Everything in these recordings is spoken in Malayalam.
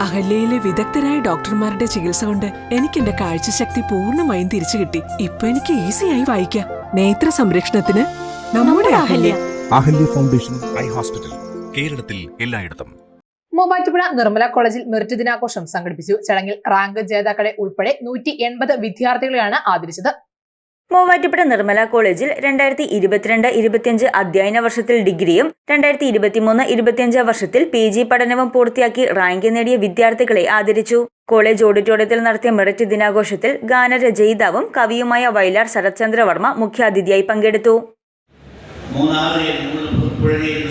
അഹല്യയിലെ വിദഗ്ധരായ ഡോക്ടർമാരുടെ ചികിത്സ കൊണ്ട് എനിക്ക് എന്റെ കാഴ്ചശക്തി പൂർണമായും തിരിച്ചു കിട്ടി. ഇപ്പൊ എനിക്ക് ഈസിയായി വായിക്കാം. നേത്ര സംരക്ഷണത്തിന് നമ്മുടെ Ahalya. Ahalya foundation eye hospital കേരളത്തിൽ എല്ലായിടത്തും. മൂവാറ്റുപുഴ നിർമ്മല കോളേജിൽ മെറിറ്റ് ദിനാഘോഷം സംഘടിപ്പിച്ചു. ചടങ്ങിൽ റാങ്ക് ജേതാക്കളെ ഉൾപ്പെടെ നൂറ്റി എൺപത് വിദ്യാർത്ഥികളെയാണ് ആദരിച്ചത്. മൂവാറ്റുപുഴ നിർമ്മല കോളേജിൽ രണ്ടായിരത്തി ഇരുപത്തിരണ്ട് ഇരുപത്തിയഞ്ച് അധ്യയന വർഷത്തിൽ ഡിഗ്രിയും രണ്ടായിരത്തി ഇരുപത്തിമൂന്ന് ഇരുപത്തിയഞ്ച് വർഷത്തിൽ പി ജി പഠനവും പൂർത്തിയാക്കി റാങ്ക് നേടിയ വിദ്യാർത്ഥികളെ ആദരിച്ചു. കോളേജ് ഓഡിറ്റോറിയത്തിൽ നടത്തിയ മെറിറ്റ് ദിനാഘോഷത്തിൽ ഗാനരചയിതാവും കവിയുമായ വയലാർ ശരത്ചന്ദ്രവർമ്മ മുഖ്യാതിഥിയായി പങ്കെടുത്തു. എന്ന മൂന്ന് പുഴ ചെയ്യുന്ന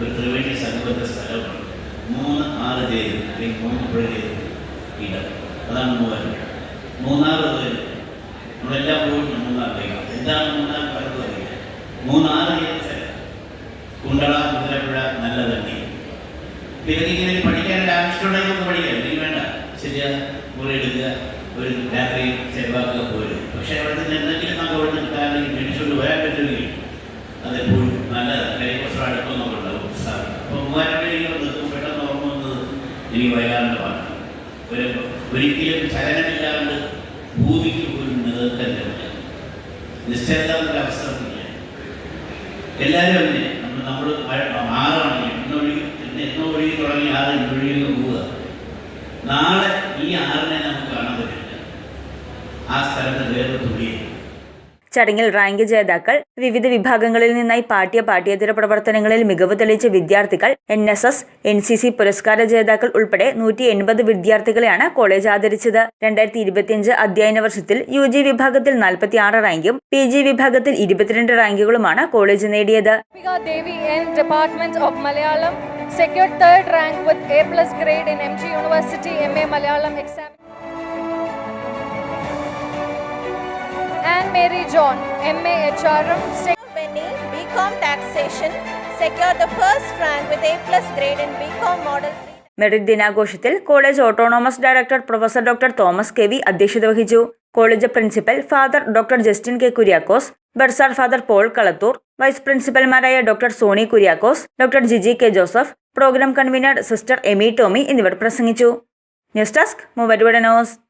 ഒരു ത്രിവേണി സംഗമത്തെ സ്ഥലമാണ് മൂന്ന് ആറ് ചെയ്ത് അല്ലെങ്കിൽ മൂന്ന് ചെയ്ത് ഇടം. അതാണ് മൂവാറ്റുപുഴ മൂന്നാറ് മുതൽ നമ്മളെല്ലാം പോയിട്ടുണ്ട് മൂന്നാറിലേക്ക് എന്താണ് മൂന്നാർ പലതും അറിയില്ല. മൂന്നാറ് ചെയ്യുന്ന സ്ഥലം. കുണ്ടള മുതലപ്പുഴ നല്ല തണ്ണി പിന്നെ ഇങ്ങനെ പഠിക്കാനുള്ള ആവശ്യമുണ്ടെങ്കിൽ ഒന്ന് പഠിക്കാം. അല്ലെങ്കിൽ വേണ്ട. ശരിയാ മുറി എടുക്കുക ഒരു രാത്രി ചെലവാക്കുക പോലും പക്ഷെ അവിടെ നിന്ന് എന്തെങ്കിലും നമുക്ക് അവിടെ നിന്ന് കിട്ടാൻ മേടിച്ചുകൊണ്ട് വരാൻ പറ്റുമെങ്കിൽ അതെപ്പോഴും നല്ലതാണ്. എനിക്ക് വയലാറിന്റെ ഒരു ഒരിക്കലും ചലനമില്ലാണ്ട് ഭൂമിക്ക് പോലും നിലനിൽക്കാൻ പറ്റില്ല നിശ്ചലത അവസരമില്ല. എല്ലാവരും തന്നെ നമ്മൾ നമ്മൾ ആറാണ്. എന്നൊഴുകി എന്നോ ഒഴുകി തുടങ്ങി ആറ് പോവുക. നാളെ ഈ ആറിനെ നമുക്ക് കാണാൻ പറ്റില്ല. ആ സ്ഥലത്ത് ചടങ്ങിൽ റാങ്ക് ജേതാക്കൾ വിവിധ വിഭാഗങ്ങളിൽ നിന്നായി പാഠ്യ പാഠ്യേതര പ്രവർത്തനങ്ങളിൽ മികവ് തെളിയിച്ച വിദ്യാർത്ഥികൾ N S S N C C പുരസ്കാര ജേതാക്കൾ ഉൾപ്പെടെ നൂറ്റി എൺപത് വിദ്യാർത്ഥികളെയാണ് കോളേജ് ആദരിച്ചത് രണ്ടായിരത്തി ഇരുപത്തിയഞ്ച് അധ്യയന വർഷത്തിൽ യു ജി വിഭാഗത്തിൽ നാൽപ്പത്തി ആറ് റാങ്കും പി ജി വിഭാഗത്തിൽ ഇരുപത്തിരണ്ട് റാങ്കുകളുമാണ് കോളേജ് നേടിയത് secured third rank with A plus grade in MG University MA Malayalam exam. Mary John, MA HRM, sec- Benny, BCom Taxation, secured the first rank with A plus grade in BCom Model 3. Merit ദിനാഘോഷത്തിൽ college autonomous director professor doctor Thomas K V അധ്യക്ഷത വഹിച്ചു. College principal father doctor Justin K Kuriakose bursar father Paul Kalathoor vice പ്രിൻസിപ്പൽമാരായ doctor Soni Kuriakose doctor Jiji K Joseph program convener sister Emy Tomy എന്നിവർ പ്രസംഗിച്ചു. ന്യൂസ് ഡെസ്ക് മൂവരുവട ന്യൂസ്.